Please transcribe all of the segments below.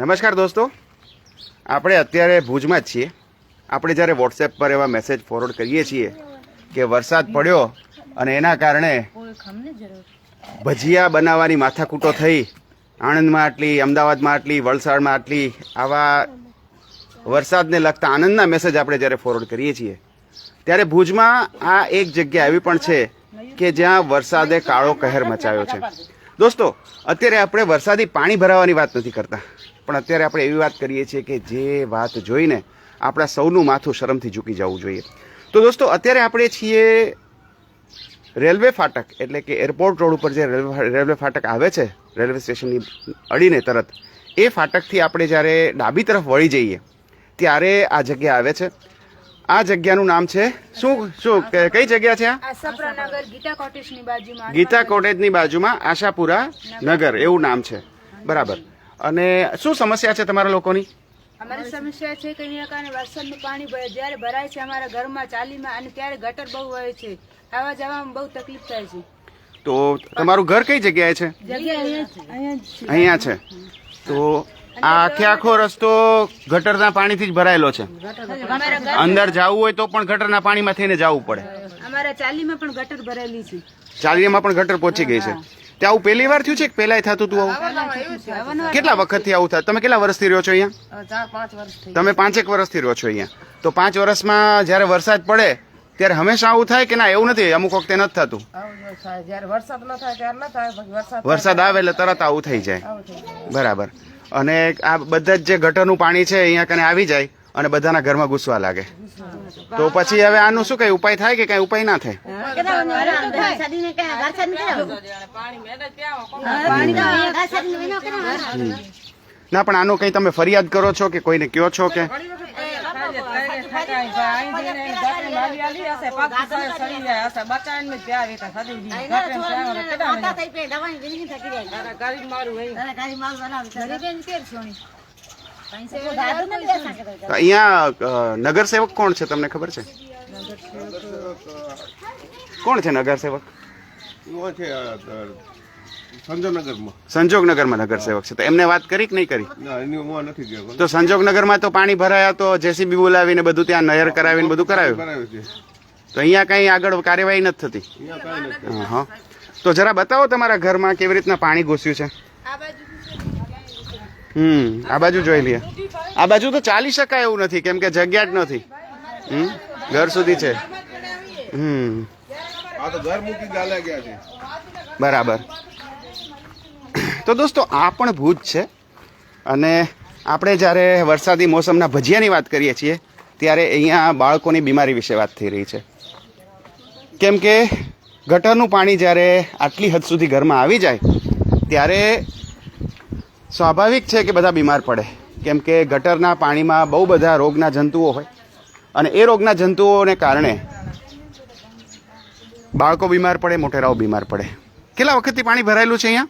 નમસ્કાર દોસ્તો. આપણે અત્યારે ભુજમાં જ છીએ. આપણે જ્યારે વોટ્સએપ પર એવા મેસેજ ફોરવર્ડ કરીએ છીએ કે વરસાદ પડ્યો અને એના કારણે ભજીયા બનાવવાની માથાકૂટો થઈ આણંદમાં આટલી અમદાવાદમાં આટલી વલસાડમાં આટલી આવા વરસાદને લગતા આનંદના મેસેજ આપણે જ્યારે ફોરવર્ડ કરીએ છીએ ત્યારે ભુજમાં આ એક જગ્યા એવી પણ છે કે જ્યાં વરસાદે કાળો કહેર મચાવ્યો છે. દોસ્તો, અત્યારે આપણે વરસાદી પાણી ભરાવાની વાત નથી કરતા. પણ અત્યારે આપણે એવી વાત કરીએ છીએ કે જે વાત જોઈને આપણા સૌનું માથું શરમથી ઝૂકી જવું જોઈએ. તો દોસ્તો, અત્યારે આપણે છીએ રેલવે ફાટક, એટલે કે એરપોર્ટ રોડ ઉપર જે રેલવે રેલવે ફાટક આવે છે, રેલવે સ્ટેશનની અડીને તરત, એ ફાટકથી આપણે જ્યારે ડાબી તરફ વળી જઈએ, ત્યારે આ જગ્યા આવે છે. આ જગ્યાનું નામ છે? શું શું કઈ જગ્યા છે આ? ગીતા કોટેજની બાજુમાં ગીતા કોટેજની બાજુમાં આશાપુરા નગર. એવું નામ છે. બરાબર. અને શું સમસ્યા છે તમારા લોકોની? અમારી સમસ્યા છે કે અહીંયા કારણે વરસાદનું પાણી જ્યારે ભરાય છે અમારા ઘરમાં ચાલીમાં અને ત્યારે ગટર બહુ હોય છે. આવા જવામાં બહુ તકલીફ થાય છે. તો તમારું ઘર કઈ જગ્યાએ છે? જગ્યા છે. અહીંયા છે. તો આ આખે આખો રસ્તો ગટરના પાણીથી જ ભરાયેલો છે. અંદર જવું હોય તો પણ ગટરના પાણીમાં થઈને જવું પડે. અમારા ચાલીમાં પણ ગટર ભરેલી છે. ચાલીમાં પણ ગટર પહોંચી ગઈ છે. તે આવું પહેલી વાર થયું છે કે પહેલાય થતું હતું આવું? કેટલા વખતથી આવું થાય? તમે કેટલા વર્ષથી રહ્યો છો અહીંયા? તમે પાંચેક વર્ષથી રહ્યો છો અહીંયા. તો પાંચ વર્ષમાં જ્યારે વરસાદ પડે ત્યારે હંમેશા આવું થાય કે ના એવું નથી અમુક વખતે નથી થતું. વરસાદ આવે એટલે તરત આવું થઈ જાય. બરાબર. અને આ બધા જ જે ગટરનું પાણી છે અહીંયા કને આવી જાય અને બધાના ઘરમાં ઘૂસવા લાગે. તો પછી હવે આનું શું કઈ ઉપાય થાય કે કઈ ઉપાય ના થાય? ના પણ આનું કઈ તમે ફરિયાદ કરો છો કે કોઈને કયો છો કેટલા તો અહીંયા ઘર સાદીને વિના કેટલા વાગે? ના પણ આનું કઈ તમે ફરિયાદ કરો છો કે કોઈને કયો છો કે મોટા થઈ પે દવાની જિંદગી થકી જાય. તારા ગાડી માલ બનાવે છે. કોઈ દાદુ નથી બેસા કે તો અહીંયા અ, નગરસેવક કોણ છે તમને ખબર છે? કોણ છે નગરસેવક? એવો આ, સંજોગનગરમાં નગરસેવક છે. તો એમને વાત કરી કે નહીં કરી? ના એની હું નથી ગયો. તો સંજોગનગરમાં તો પાણી ભરાયા તો જેસીબી બોલાવીને બધું ત્યાં નહેર કરાવીને બધું કરાવ્યું? તો અહીંયા કઈ આગળ કાર્યવાહી નથી થતી? હા તો જરા બતાવો તમારા ઘરમાં કેવી રીતના પાણી ઘૂસ્યું છે? હમ આ બાજુ જોઈ લઈએ આ બાજુ તો ચાલી શકાય એવું નથી કેમ કે જગ્યા જ નથી. હમ ઘર સુધી છે. હમ. આ તો ઘર મૂકી ગયા છે. બરાબર. તો દોસ્તો, આ પણ ભૂજ છે. અને આપણે જ્યારે વરસાદી મોસમના ભજીયાની વાત કરીએ છીએ, ત્યારે અહીંયા બાળકોની બીમારી વિશે વાત થઈ રહી છે. કેમ કે ગટરનું પાણી જ્યારે આટલી હદ સુધી ઘરમાં આવી જાય, ત્યારે સ્વાભાવિક છે કે બધા બીમાર પડે. કેમ કે ગટરના પાણીમાં બહુ બધા રોગના જંતુઓ હોય. અને એ રોગના જંતુઓને કારણે બાળકો બીમાર પડે, મોટેરાઓ બીમાર પડે. કેટલા વખતથી પાણી ભરાયેલું છે અહીંયા?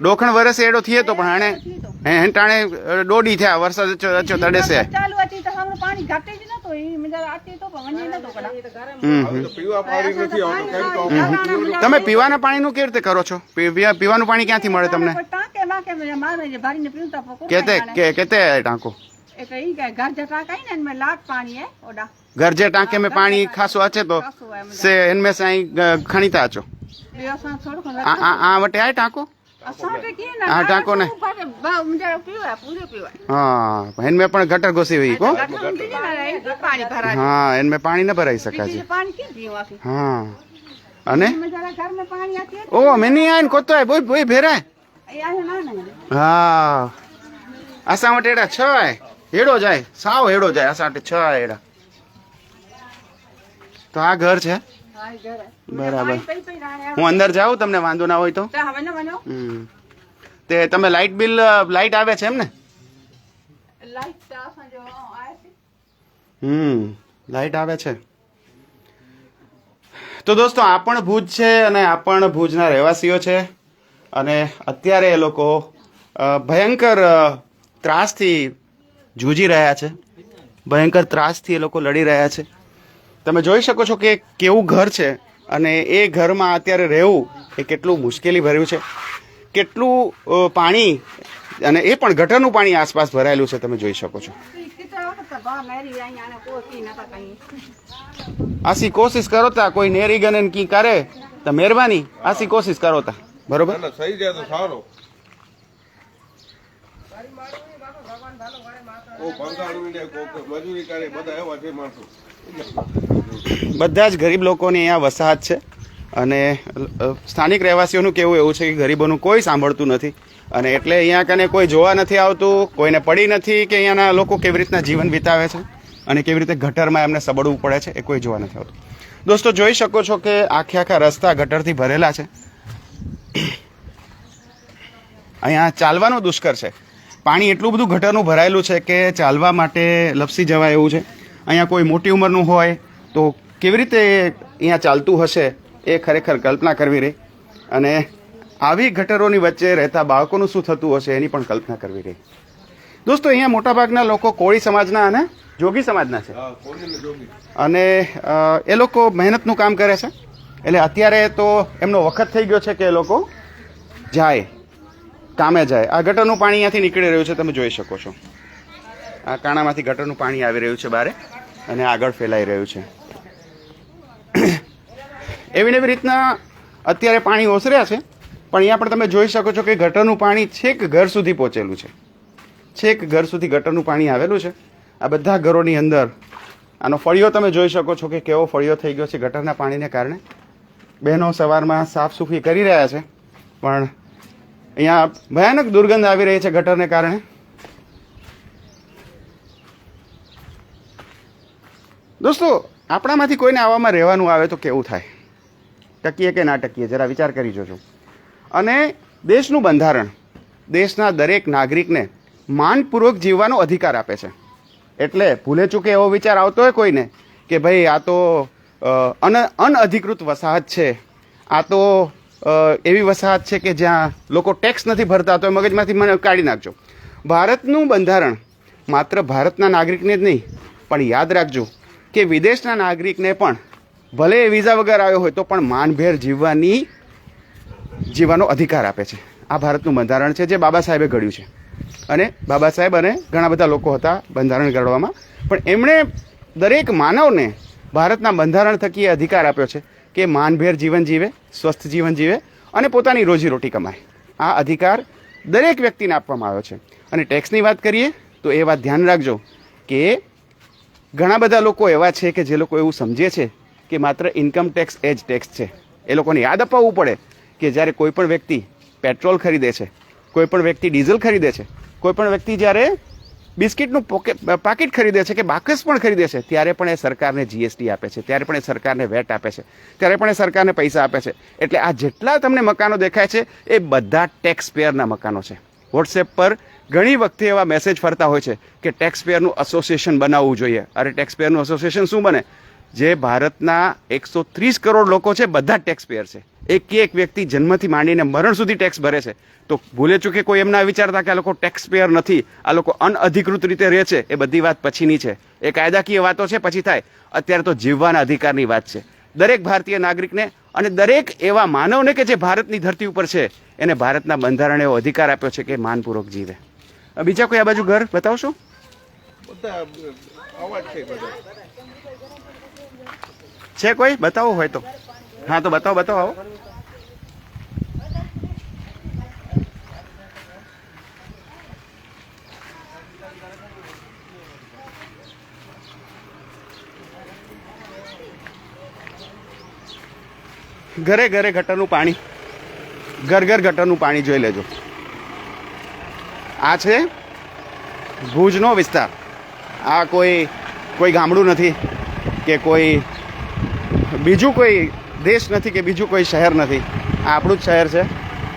ડોખણ વરસ એડો થયો તો પણ હાણે હે ટાણે દોડી થયા વરસાદ અચો અચો તડે છે ચાલુ હતી તો હમણાં પાણી ઘટે જ નતો એ મજા આતી તો પણ વંજે નતો કડા હમ, હવે હમ. તો પીવા પાણી નથી આવતું કઈ તો તમે પીવાના પાણીનું કેવી રીતે કરો છો પી- પી- પીવાનું પાણી ક્યાંથી મળે તમને ટાંકે બાકે મેં મારે જે ભરીને પીવતા પણ કેતે કે કેતે ટાંકો એક ઈ કે ઘર જતા કઈ ને મેં લાટ પાણી હે ઓડા ઘર જે ટાંકે में पानी खासो अचे तो से इनमें से आई ग- खणीता अचो આ વટે આ ટાંકો હા ટાંકો હા એનમે પણ ગટર ઘોસી હોય હા. એનમે પાણી ન ભરાઈ શકાય છે. હા. અને? ઓ મેની આઈને કોતો આય? બોય બોય ભેરા હા. આસા માટે એડા છ હેડો જાય. સાવ હેડો જાય. આસા માટે છ એડા. તો આ ઘર છે? બરાબર. હું અંદર જાઉં તમને વાંધો ના હોય તો. તે તમે લાઇટ બિલ લાઇટ આવે છે એમ ને? હમ લાઇટ આવે છે. તો દોસ્તો આ પણ ભુજ છે અને આ પણ ભુજના રહેવાસીઓ છે. અને અત્યારે એ લોકો ભયંકર ત્રાસથી જૂજી રહ્યા છે. ભયંકર ત્રાસથી એ લોકો લડી રહ્યા છે. તમે જોઈ શકો છો કે કેવું ઘર છે અને એ ઘરમાં અત્યારે રહેવું એ કેટલું મુશ્કેલી ભર્યું છે. કેટલું પાણી અને એ પણ ગટરનું પાણી આસપાસ ભરાયેલું છે તમે જોઈ શકો છો. આસી કોશિશ કરો તા, કોઈ નેરી ગને કી કરે, તો મહેરબાની આસી કોશિશ કરો તા. બરોબર? સારો ઓ પંખાળું ને કોક મજૂરી કરે બધા એવા છે માણસો. બધા જ ગરીબ લોકોની અહીંયા વસાહત છે અને સ્થાનિક રહેવાસીઓનું કેવું એવું છે કે ગરીબોનું કોઈ સાંભળતું નથી અને એટલે અહીંયા કને કોઈ જોવા નથી આવતું કોઈને પડી નથી કે અહીંયાના લોકો કેવી રીતના જીવન વિતાવે છે અને કેવી રીતે ગટરમાં એમને સબડવું પડે છે એ કોઈ જોવા નથી આવતું. દોસ્તો જોઈ શકો છો કે આખે આખા રસ્તા ગટરથી ભરેલા છે. અહીંયા ચાલવાનું દુષ્કર છે. પાણી એટલું બધું ગટરનું ભરાયેલું છે કે ચાલવા માટે લપસી જવાય એવું છે. અહીંયા કોઈ મોટી ઉંમરનું હોય તો કેવી રીતે અહીંયા ચાલતું હશે એ ખરેખર કલ્પના કરવી રહી. અને આવી ગટરોની વચ્ચે રહેતા બાળકોનું શું થતું હશે એની પણ કલ્પના કરવી રહી. દોસ્તો અહીંયા મોટાભાગના લોકો કોળી સમાજના અને જોગી સમાજના છે. અને એ લોકો મહેનતનું કામ કરે છે. એટલે અત્યારે તો એમનો વખત થઈ ગયો છે કે એ લોકો જાય. કામે જાય. આ ગટરનું પાણી અહીંયાથી નીકળી રહ્યું છે, તમે જોઈ શકો છો. આ કાણામાંથી ગટરનું પાણી આવી રહ્યું છે બારે અને આગળ ફેલાઈ રહ્યું છે. એવી એવી રીતના અત્યારે પાણી ઓસર્યા છે, પણ અહીંયા પણ તમે જોઈ શકો છો કે ગટરનું પાણી છેક ઘર સુધી પહોંચેલું છે. છેક ઘર સુધી ગટરનું પાણી આવેલું છે. આ બધા ઘરોની અંદર આનો ફળિયો તમે જોઈ શકો છો કે કેવો ફળિયો થઈ ગયો છે ગટરના પાણીને કારણે. બહેનો સવારમાં સાફ સૂફી કરી રહ્યા છે, પણ અહીંયા ભયાનક દુર્ગંધ આવી રહી છે ગટરને કારણે. દોસ્તો, આપણામાંથી કોઈને આવામાં રહેવાનું આવે તો કેવું થાય? ટકીએ કે ના ટકીએ, જરા વિચાર કરી જોજો. અને દેશનું બંધારણ, દેશના દરેક નાગરિકને માનપૂર્વક જીવવાનો અધિકાર આપે છે. એટલે ભૂલે ચૂકે એવો વિચાર આવતો હોય કોઈને કે ભાઈ આ તો અન, અનઅધિકૃત વસાહત છે. આ તો એવી વસાહત છે કે જ્યાં લોકો ટેક્સ નથી ભરતા, તો મગજમાંથી મને કાઢી નાખજો. ભારતનું બંધારણ માત્ર ભારતના નાગરિકને જ નહીં, પણ યાદ રાખજો કે વિદેશના નાગરિકને પણ ભલે એ વિઝા વગર આવ્યો હોય, તો પણ માનભેર જીવવાની, જીવવાનો અધિકાર આપે છે. આ ભારતનું બંધારણ છે જે બાબા સાહેબે ઘડ્યું છે. અને બાબા સાહેબ અને ઘણા બધા લોકો હતા બંધારણ ઘડવામાં. પણ એમણે દરેક માનવને ભારતના બંધારણ થકી અધિકાર આપ્યો છે. કે માનભેર જીવન જીવે, સ્વસ્થ જીવન જીવે અને પોતાની રોજીરોટી કમાય. આ અધિકાર દરેક વ્યક્તિને આપવામાં આવ્યો છે. અને ટેક્સની વાત કરીએ તો એ વાત ધ્યાન રાખજો કે ઘણા બધા લોકો એવા છે કે જે લોકો એવું સમજે છે કે માત્ર ઇન્કમ ટેક્સ એ જ ટેક્સ છે. એ લોકોને યાદ અપાવવું પડે કે જ્યારે કોઈ પણ વ્યક્તિ પેટ્રોલ ખરીદે છે, કોઈ પણ વ્યક્તિ ડીઝલ ખરીદે છે, કોઈ પણ વ્યક્તિ જ્યારે બિસ્કિટનું પોકે પાકીટ ખરીદે છે કે બાકસ પણ ખરીદે છે, ત્યારે પણ એ સરકારને જીએસટી આપે છે, ત્યારે પણ એ સરકારને વેટ આપે છે, ત્યારે પણ એ સરકારને પૈસા આપે છે. એટલે આ જેટલા તમને મકાનો દેખાય છે, એ બધા ટેક્સ પેયરના મકાનો છે. વોટ્સએપ પર ઘણી વખતે એવા મેસેજ ફરતા હોય છે કે ટેક્સ પેયરનું એસોસિએશન બનાવવું જોઈએ. અરે ટેક્સ પેયરનું એસોસિએશન શું બને? જે ભારતના એકસો ત્રીસ કરોડ લોકો છે, બધા ટેક્સ પેયર છે. એક એક વ્યક્તિ જન્મથી માંડીને મરણ સુધી ટેક્સ ભરે છે. તો ભૂલે ચૂકે કોઈ એમ ના વિચારતા કે આ લોકો ટેક્સ પેયર નથી આ લોકો અનઅધિકૃત રીતે રહે છે એ બધી વાત પછીની છે. એ કાયદાકીય વાતો છે પછી થાય. અત્યારે તો જીવવાના અધિકારની વાત છે. દરેક ભારતીય નાગરિકને અને દરેક એવા માનવને કે જે ભારતની ધરતી ઉપર છે એને ભારતના બંધારણે એવો અધિકાર આપ્યો છે કે માનપૂર્વક જીવે. બીજા કોઈ આ બાજુ ઘર બતાવશો? છે છે કોઈ? બતાવો હોય તો. હા, તો બતાવો બતાવો આવો. ઘરે ઘરે ગટરનું પાણી. ઘર ઘર ગટરનું પાણી જોઈ લેજો. આ છે ભુજનો વિસ્તાર. આ કોઈ કોઈ ગામડું નથી કે કોઈ બીજું કોઈ દેશ નથી કે બીજું કોઈ શહેર નથી. આ આપણું જ શહેર છે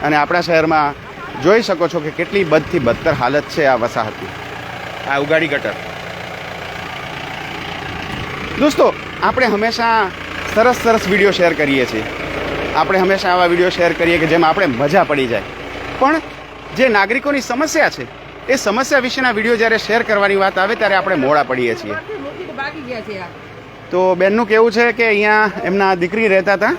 અને આપણા શહેરમાં જોઈ શકો છો કે કેટલી બદથી બદતર હાલત છે આ વસાહતની. આ ઉગાડી ગટર. દોસ્તો, આપણે હંમેશા સરસ સરસ વીડિયો શેર કરીએ છીએ. આપણે હંમેશા આવા વીડિયો શેર કરીએ કે જેમ આપણે મજા પડી જાય. પણ જે નાગરિકોની સમસ્યા છે, એ સમસ્યા વિશેના વીડિયો જ્યારે શેર કરવાની વાત આવે ત્યારે આપણે મોડા પડીએ છીએ. તો બેનનું કેવું છે કે અહીંયા એમના દીકરી રહેતા હતા?